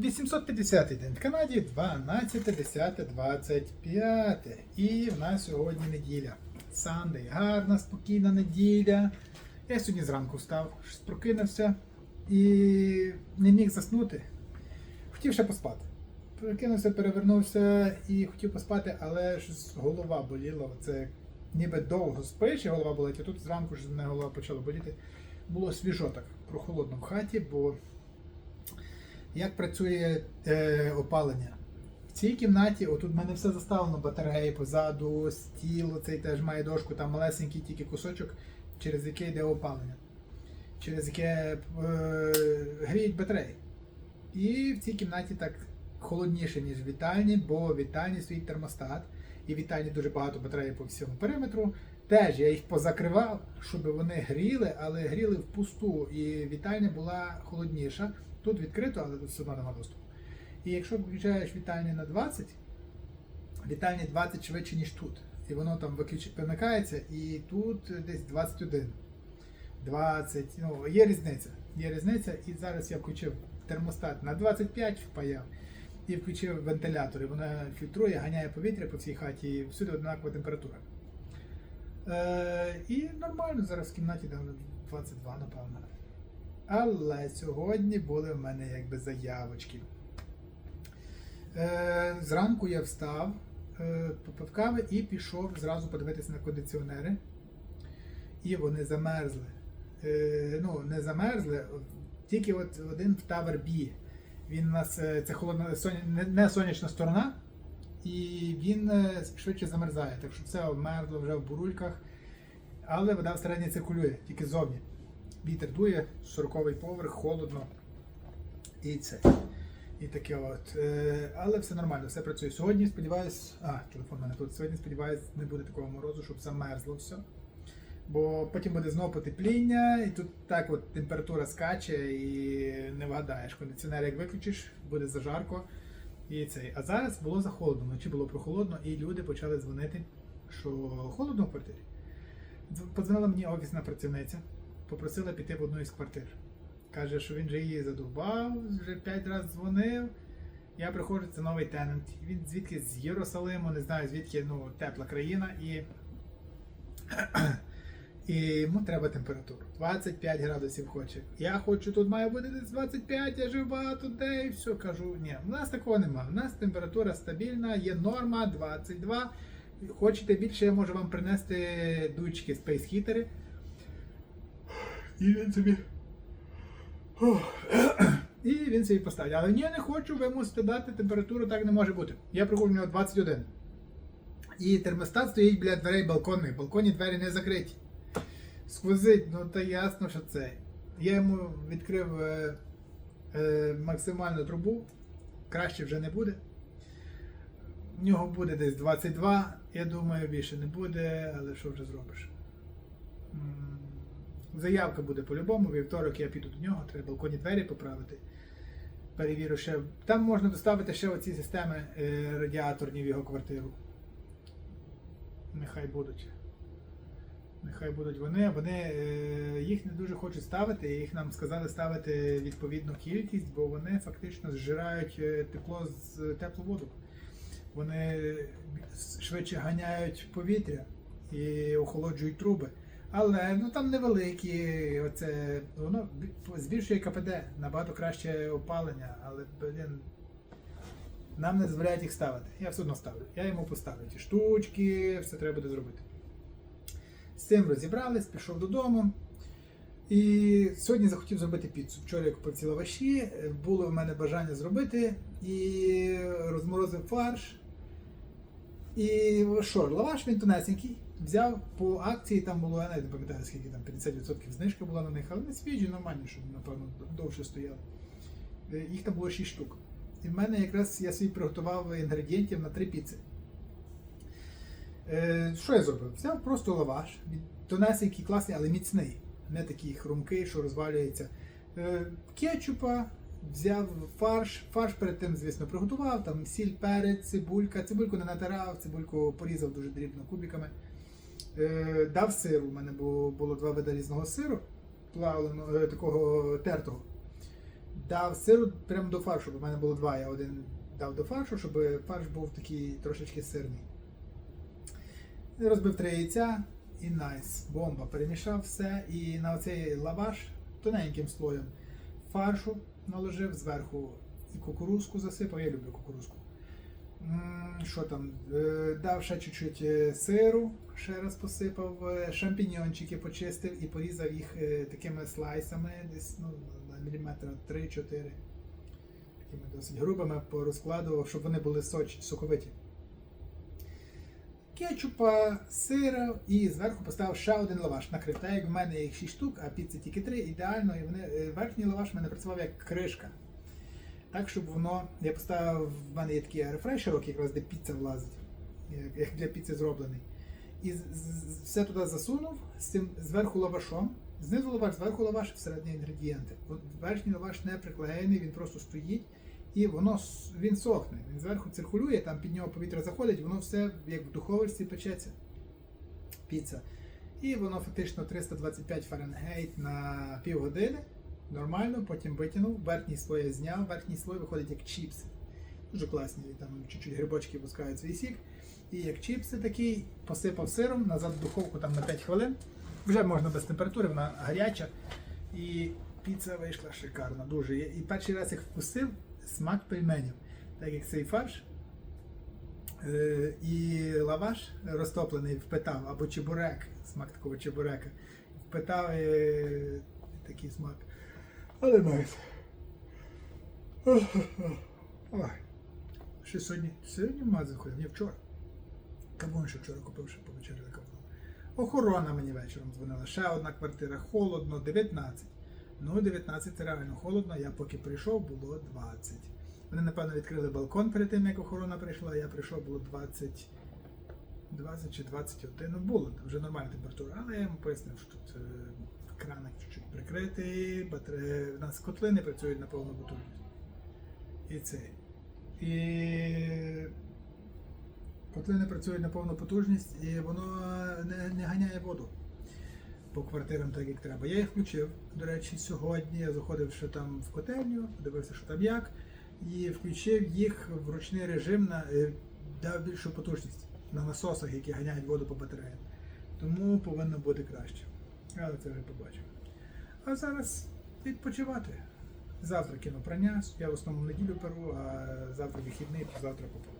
850 день в Канаді, 12, 10, 25. І в нас сьогодні неділя. Сандей. Гарна, спокійна неділя. Я сьогодні зранку встав, прокинувся і не міг заснути. Хотів ще поспати. Прокинувся, перевернувся і хотів поспати, але щось голова боліла. Це ніби довго спиш, і голова болить, а тут зранку ж мене голова почала боліти. Було свіжо так, прохолодно в хаті, бо як працює е, опалення? В цій кімнаті, отут в мене все заставлено, батареї позаду, стіл, цей теж має дошку, там малесенький тільки кусочок, через який йде опалення, через яке е, гріють батареї. І в цій кімнаті так холодніше, ніж в вітальні, бо вітальні стоїть термостат, і вітальні дуже багато батарей по всьому периметру. Теж я їх позакривав, щоб вони гріли, але гріли впусту, і вітальня була холодніша. Тут відкрито, але тут все одно немає доступу. І якщо включаєш вітальню на 20, вітальні 20 швидше, ніж тут. І воно там вимикається, і тут десь 21. 20, ну, є різниця. Є різниця, і зараз я включив термостат на 25 впаяв і включив вентилятор. І вона фільтрує, ганяє повітря по всій хаті, і всюди однакова температура. Е, і нормально зараз в кімнаті 22, напевно. Але сьогодні були в мене якби заявочки. Е, зранку я встав, е, попив кави і пішов зразу подивитися на кондиціонери. І вони замерзли. Е, ну, не замерзли, тільки от один в Tower B. Він у нас е, це холодна не, не сонячна сторона, і він е, швидше замерзає. Так що все обмерзло вже в бурульках. Але вода всередині циркулює, тільки ззовні. Вітер дує, 40-й поверх, холодно. І це. І таке от. Е, але все нормально, все працює. Сьогодні сподіваюсь, а, телефон в мене тут. Сьогодні сподіваюсь, не буде такого морозу, щоб замерзло все. Бо потім буде знову потепління, і тут так от температура скаче і не вгадаєш. Кондиціонер як виключиш, буде зажарко. І цей. А зараз було захолодно, вночі було прохолодно, і люди почали дзвонити, що холодно в квартирі. Дз- Подзвонила мені офісна працівниця, попросила піти в одну із квартир. Каже, що він же її задовбав, вже п'ять разів дзвонив. Я приходжу, це новий тенант. Він звідки з Єрусалиму, не знаю звідки ну, тепла країна, і, і йому треба температуру. 25 градусів хоче. Я хочу, тут має бути десь 25, я жив багато де, і все кажу. Ні, у нас такого немає. У нас температура стабільна, є норма 22. Хочете більше, я можу вам принести дуйчики Space Heater. І він собі. І він собі поставить. Але ні, я не хочу, ви мусите дати температуру, так не може бути. Я приходжу, у нього 21. І термостат стоїть біля дверей балконних. Балконні двері не закриті. Сквозить, ну то ясно, що це. Я йому відкрив е, е, максимальну трубу, краще вже не буде. В нього буде десь 22, я думаю, більше не буде, але що вже зробиш? Заявка буде по-любому, вівторок я піду до нього, треба балконні двері поправити. Перевірю ще. Там можна доставити ще оці системи е, радіаторні в його квартиру. Нехай будуть. Нехай будуть вони. Вони е, їх не дуже хочуть ставити, їх нам сказали ставити відповідну кількість, бо вони фактично зжирають е, тепло з теплу воду. Вони швидше ганяють повітря і охолоджують труби. Але ну там невеликі, оце воно збільшує КПД, набагато краще опалення, але блін, нам не дозволяють їх ставити. Я все одно ставлю. Я йому поставлю ті штучки, все треба буде зробити. З цим розібрались, пішов додому. І сьогодні захотів зробити піцу. Вчора я купив ці лаваші, було в мене бажання зробити і розморозив фарш. І що, лаваш він тонесенький, взяв по акції, там було, я навіть не пам'ятаю, скільки там 50% знижка була на них, але не свіжі, нормальні, щоб, напевно, довше стояли. Е, Їх там було 6 штук. І в мене якраз я собі приготував інгредієнтів на 3 піци. Е, що я зробив? Взяв просто лаваш, тонесенький, класний, але міцний, не такий хрумкий, що розвалюється. Е, кетчупа, взяв фарш. Фарш перед тим, звісно, приготував, там сіль, перець, цибулька. Цибульку не натирав, цибульку порізав дуже дрібно кубиками. Е, дав сиру. У мене було, було два вида різного сиру, плавленого, е, такого тертого. дав сиру прямо до фаршу, бо в мене було два. Я один дав до фаршу, щоб фарш був такий трошечки сирний. Розбив три яйця і найс. Бомба. Перемішав все. І на оцей лаваш тоненьким слоєм фаршу наложив зверху і кукурузку засипав. Я люблю кукурузку. Що там? Е, Дав ще чуть-чуть е, сиру, ще раз посипав, е, шампіньончики почистив і порізав їх такими слайсами, десь ну, на міліметра 3-4. Такими досить грубими порозкладував, щоб вони були соч, соковиті. Кетчупа, сира і зверху поставив ще один лаваш. Накрив. Так як в мене їх 6 штук, а піци тільки 3, ідеально, і вони, верхній лаваш в мене працював як кришка. Так, щоб воно. Я поставив, в мене є такий рефрешерок, якраз де піца влазить, як- для піци зроблений. І все туди засунув з цим зверху лавашом. Знизу лаваш, зверху лаваш, всередині інгредієнти. От верхній лаваш не приклеєний, він просто стоїть і воно він сохне. Він зверху циркулює, там під нього повітря заходить, воно все як в духовочці печеться. Піца. І воно фактично 325 Фаренгейт на півгодини. Нормально, потім витягнув, верхній слой зняв, верхній слой виходить як чіпси. Дуже класні, там чуть-чуть грибочки пускають свій сік. І як чіпси такий, посипав сиром, назад в духовку там на 5 хвилин. Вже можна без температури, вона гаряча. І піца вийшла шикарна, дуже. І перший раз як вкусив смак пельменів. Так як цей фарш е, і лаваш розтоплений впитав, або чебурек, смак такого чебурека. Впитав е, такий смак. Але найс. Ой. Ще сьогодні, сьогодні в магазин ходив, ні вчора. Кавун ще вчора купив, ще повечеряли кавуном. Охорона мені вечором дзвонила. Ще одна квартира, холодно, 19. Ну, 19 це реально холодно. Я поки прийшов, було 20. Вони, напевно, відкрили балкон перед тим, як охорона прийшла. Я прийшов, було 20. 20 чи 21. Ну, було вже нормальна температура, але я йому пояснив, що тут е, краник чуть-чуть прикритий, батаре... у нас котли не працюють на повну потужність. І це. І котли не працюють на повну потужність, і воно не, не ганяє воду по квартирам так, як треба. Я їх включив. До речі, сьогодні я заходив ще там в котельню, подивився, що там як, і включив їх в ручний режим на е, дав більшу потужність на насосах, які ганяють воду по батареям. Тому повинно бути краще. Але це вже побачимо. А зараз відпочивати. Завтра кінопрання. Я в основному неділю перу, а завтра вихідний, завтра попробую.